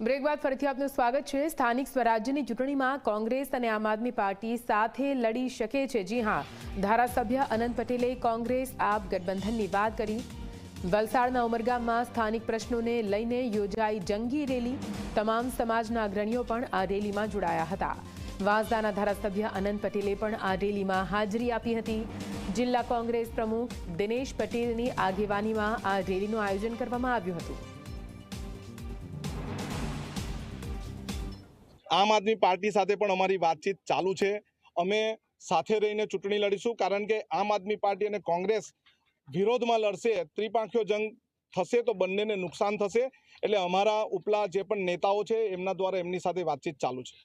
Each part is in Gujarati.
બ્રેક બાદ ફરીથી આપનું સ્વાગત છે. સ્થાનિક સ્વરાજ્યની ચૂંટણીમાં કોંગ્રેસ અને આમ આદમી પાર્ટી સાથે લડી શકે છે. જી હા, ધારાસભ્ય અનંત પટેલે કોંગ્રેસ આપ ગઠબંધનની વાત કરી. વલસાડના ઉમરગામમાં સ્થાનિક પ્રશ્નોને લઈને યોજાઈ જંગી રેલી. તમામ સમાજના અગ્રણીઓ પણ આ રેલીમાં જોડાયા હતા. વાંસદાના ધારાસભ્ય અનંત પટેલે પણ આ રેલીમાં હાજરી આપી હતી. જિલ્લા કોંગ્રેસ પ્રમુખ દિનેશ પટેલની આગેવાનીમાં આ રેલીનું આયોજન કરવામાં આવ્યું હતું. આમ આદમી પાર્ટી સાથે પણ અમારી વાતચીત ચાલુ છે. અમે સાથે રહીને ચૂંટણી લડીશું કારણ કે આમ આદમી પાર્ટી અને કોંગ્રેસ વિરોધમાં લડશે, ત્રિપાંખીઓ જંગ થશે તો બંનેને નુકસાન થશે. એટલે અમારા ઉપલા જે પણ નેતાઓ છે એમના દ્વારા એમની સાથે વાતચીત ચાલુ છે.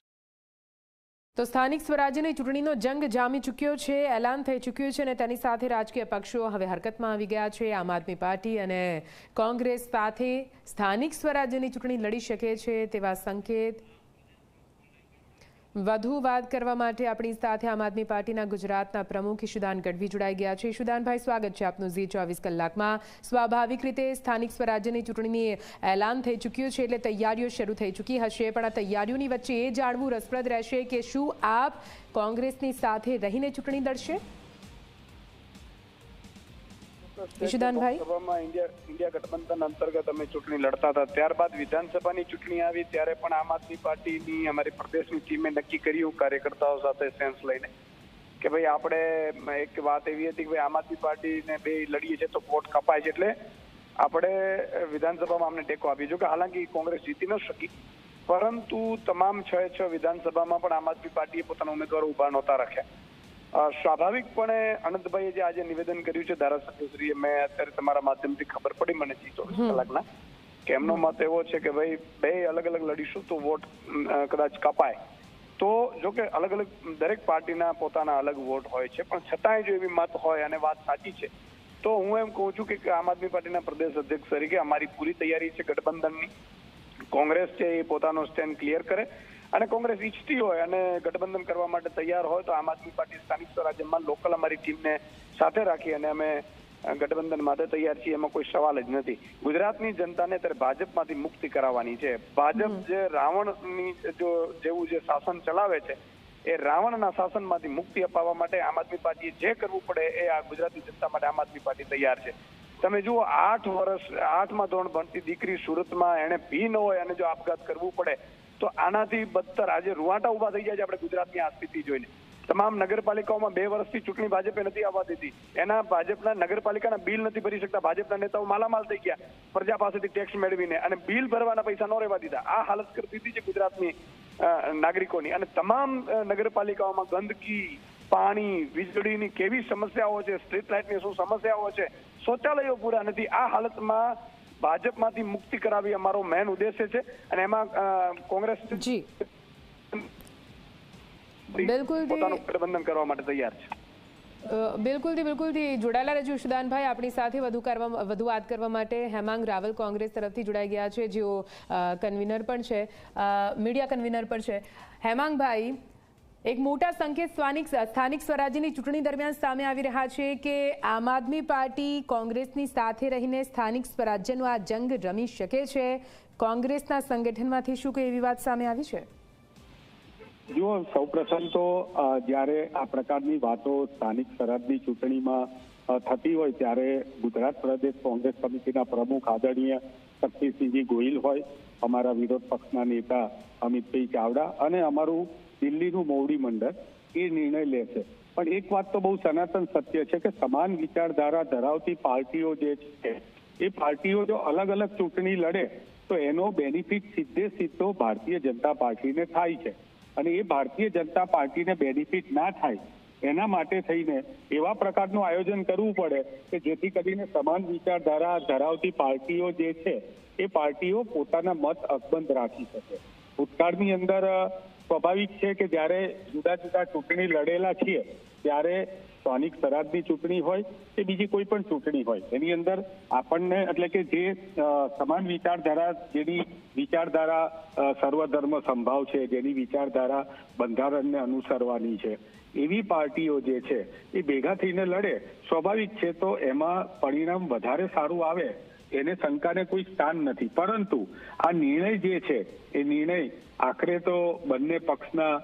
તો સ્થાનિક સ્વરાજ્યની ચૂંટણીનો જંગ જામી ચૂક્યો છે, એલાન થઈ ચૂક્યું છે અને તેની સાથે રાજકીય પક્ષો હવે હરકતમાં આવી ગયા છે. આમ આદમી પાર્ટી અને કોંગ્રેસ સાથે સ્થાનિક સ્વરાજ્યની ચૂંટણી લડી શકે છે તેવા સંકેત વધુ વાત કરવા માટે આપણી સાથે આમ આદમી પાર્ટીના ગુજરાતના પ્રમુખ ઈશુદાન ગઢવી જોડાઈ ગયા છે. ઈશુદાનભાઈ, સ્વાગત છે આપનું ઝી ચોવીસ કલાકમાં. સ્વાભાવિક રીતે સ્થાનિક સ્વરાજ્યની ચૂંટણીની એલાન થઈ ચૂક્યું છે એટલે તૈયારીઓ શરૂ થઈ ચૂકી હશે. પણ આ તૈયારીઓની વચ્ચે એ જાણવું રસપ્રદ રહેશે કે શું આપ કોંગ્રેસની સાથે રહીને ચૂંટણી લડશે? લોકસભામાં ઇન્ડિયા ઇન્ડિયા ગઠબંધન અંતર્ગત અમે ચૂંટણી લડતા હતા. ત્યારબાદ વિધાનસભાની ચૂંટણી આવી ત્યારે પણ આમ આદમી પાર્ટીની અમારી પ્રદેશની ટીમે નક્કી કર્યું કાર્યકર્તાઓ સાથે સેન્સ લઈને કે ભાઈ આપણે એક વાત એવી હતી કે ભાઈ આમ આદમી પાર્ટીને બે લડીએ છીએ તો વોટ કપાય છે એટલે આપણે વિધાનસભામાં અમને ટેકો આપીએ જો કે હાલાકી કોંગ્રેસ જીતી ન શકી. પરંતુ તમામ છ છ વિધાનસભામાં પણ આમ આદમી પાર્ટીએ પોતાના ઉમેદવારો ઊભા નહોતા રાખ્યા. સ્વાભાવિકપણે અનંતભાઈએ જે આજે નિવેદન કર્યું છે ધારાસભ્યશ્રીએ મેં અત્યારે તમારા માધ્યમથી ખબર પડી મને જી ચોવીસ કલાકના કે એમનો મત એવો છે કે ભાઈ બે અલગ અલગ લડીશું તો વોટ કદાચ કપાય. તો જો કે અલગ અલગ દરેક પાર્ટીના પોતાના અલગ વોટ હોય છે પણ છતાંય જો એવી મત હોય અને વાત સાચી છે તો હું એમ કહું છું કે આમ આદમી પાર્ટીના પ્રદેશ અધ્યક્ષ તરીકે અમારી પૂરી તૈયારી છે ગઠબંધનની. કોંગ્રેસ છે એ પોતાનો સ્ટેન્ડ ક્લિયર કરે. અને કોંગ્રેસ ઈચ્છતી હોય અને ગઠબંધન કરવા માટે તૈયાર હોય તો આમ આદમી પાર્ટી સ્થાનિક સ્વરાજ્યમાં લોકલ અમારી ટીમને સાથે રાખી અને અમે ગઠબંધન માટે તૈયાર છીએ એમાં કોઈ સવાલ જ નથી. ગુજરાતની જનતાને અત્યારે ભાજપમાંથી મુક્તિ કરાવવાની છે. ભાજપ જે રાવણની જો જેવું જે શાસન ચલાવે છે એ રાવણના શાસનમાંથી મુક્તિ અપાવવા માટે આમ આદમી પાર્ટીએ જે કરવું પડે એ આ ગુજરાતની જનતા માટે આમ આદમી પાર્ટી તૈયાર છે. તમે જુઓ આઠ વર્ષ આઠમાં ધોરણ ભણતી દીકરી સુરતમાં એને ભી ન હોય અને જો આપઘાત કરવું પડે તો આનાથી બદતર આજે રૂવાટા ઊભા થઈ જાય છે આપણે ગુજરાતની આ સ્થિતિ જોઈને. તમામ નગરપાલિકાઓમાં બે વર્ષથી ચૂંટણી ભાજપે નથી આવવા દીધી એના ભાજપના નગરપાલિકાના બિલ નથી ભરી શકતા. ભાજપના નેતાઓ માલામાલ થઈ ગયા. પ્રજા પાસેથી ટેક્સ મેળવીને અને બિલ ભરવાના પૈસા ન રહેવા દીધા. આ હાલત કરી દીધી છે ગુજરાતની નાગરિકોની. અને તમામ નગરપાલિકાઓમાં ગંદકી, પાણી, વીજળીની કેવી સમસ્યાઓ છે, સ્ટ્રીટ લાઇટની શું સમસ્યાઓ છે, શૌચાલયો પૂરા નથી. આ હાલતમાં ભાજપમાંથી મુક્તિ કરાવી અમારો મેન ઉદ્દેશ્ય છે અને એમાં કોંગ્રેસ જી. બિલકુલ પોતાનું ગઠબંધન કરવા માટે તૈયાર છે. બિલકુલથી બિલકુલથી જોડાયેલા રહેજો સુદાનભાઈ. આપણી સાથે વધુ કરવા વધુ વાત કરવા માટે હેમાંગ રાવલ કોંગ્રેસ તરફથી જોડાઈ ગયા છે. જેઓ કન્વીનર પણ છે. મીડિયા કન્વીનર પણ છે. હેમાંગભાઈ એક મોટા સંકેત સ્થાનિક સ્થાનિક સ્વરાજ્યની ચૂંટણી દરમિયાન સામે આવી રહ્યા છે કે આમ આદમી પાર્ટી કોંગ્રેસની સાથે રહીને સ્થાનિક સ્વરાજ્યનો આ જંગ રમી શકે છે. કોંગ્રેસના સંગઠનમાંથી શું કોઈ એવી વાત સામે આવી છે? જુઓ, સૌપ્રથમ તો જ્યારે આ પ્રકારની વાતો સ્થાનિક સ્વરાજની ચૂંટણીમાં થતી હોય ત્યારે ગુજરાત પ્રદેશ કોંગ્રેસ સમિતિના પ્રમુખ આદરણીય શક્તિસિંહજી ગોહિલ હોય, અમારા વિરોધ પક્ષના નેતા અમિતભાઈ ચાવડા અને અમારું દિલ્હીનું મોવડી મંડળ એ નિર્ણય લેશે. પણ એક વાત તો બહુ સનાતન સત્ય છે કે સમાન વિચારધારા ધરાવતી પાર્ટીઓ જે છે, એ પાર્ટીઓ જો અલગ અલગ ચૂંટણી લડે, તો એનો બેનિફિટ સીધે સીધો ભારતીય જનતા પાર્ટીને થાય છે. અને એ ભારતીય જનતા પાર્ટીને બેનિફિટ ના થાય, એના માટે થઈને એવા પ્રકારનું આયોજન કરવું પડે કે જેથી કરીને સમાન વિચારધારા ધરાવતી પાર્ટીઓ જે છે, એ પાર્ટીઓ પોતાના મત અકબંધ રાખી શકે. ભૂતકાળની અંદર સ્વાભાવિક છે કે જ્યારે જુદા જુદા ચૂંટણી લડેલા છીએ, ત્યારે સ્થાનિક સ્વરાજની ચૂંટણી હોય કે બીજી કોઈ પણ ચૂંટણી હોય, એની અંદર આપણને એટલે કે જે સમાન વિચારધારા જેની વિચારધારા સર્વધર્મ સંભાવ છે, જેની વિચારધારા બંધારણને અનુસરવાની છે, એવી પાર્ટીઓ જે છે એ ભેગા થઈને લડે, સ્વાભાવિક છે તો એમાં પરિણામ વધારે સારું આવે એને શંકાને કોઈ સ્થાન નથી. પરંતુ આ નિર્ણય જે છે એ નિર્ણય આખરે તો બંને પક્ષના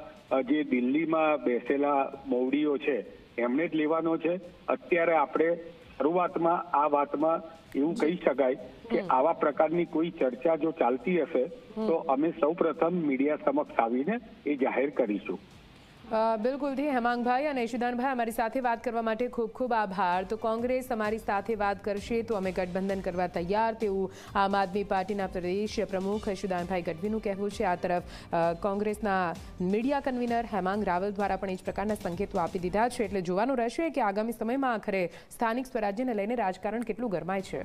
જે દિલ્હીમાં બેસેલા મૌડીઓ છે એમણે જ લેવાનો છે. અત્યારે આપણે શરૂઆતમાં આ વાતમાં એવું કહી શકાય કે આવા પ્રકારની કોઈ ચર્ચા જો ચાલતી હશે તો અમે સૌપ્રથમ મીડિયા સમક્ષ આવીને એ જાહેર કરીશું. અ, બિલકુલથી હેમાંગભાઈ અને ઈશુદાનભાઈ અમારી સાથે વાત કરવા માટે ખૂબ ખૂબ આભાર. તો કોંગ્રેસ અમારી સાથે વાત કરશે તો અમે ગઠબંધન કરવા તૈયાર. તેવું આમ આદમી પાર્ટીના પ્રદેશ પ્રમુખ ઈશુદાનભાઈ ગઢવીનું કહેવું છે. આ તરફ કોંગ્રેસના મીડિયા કન્વીનર હેમાંગ રાવલ દ્વારા પણ એ જ પ્રકારના સંકેતો આપી દીધા છે. એટલે જોવાનું રહેશે કે આગામી સમયમાં આખરે સ્થાનિક સ્વરાજ્યને લઈને રાજકારણ કેટલું ગરમાય છે.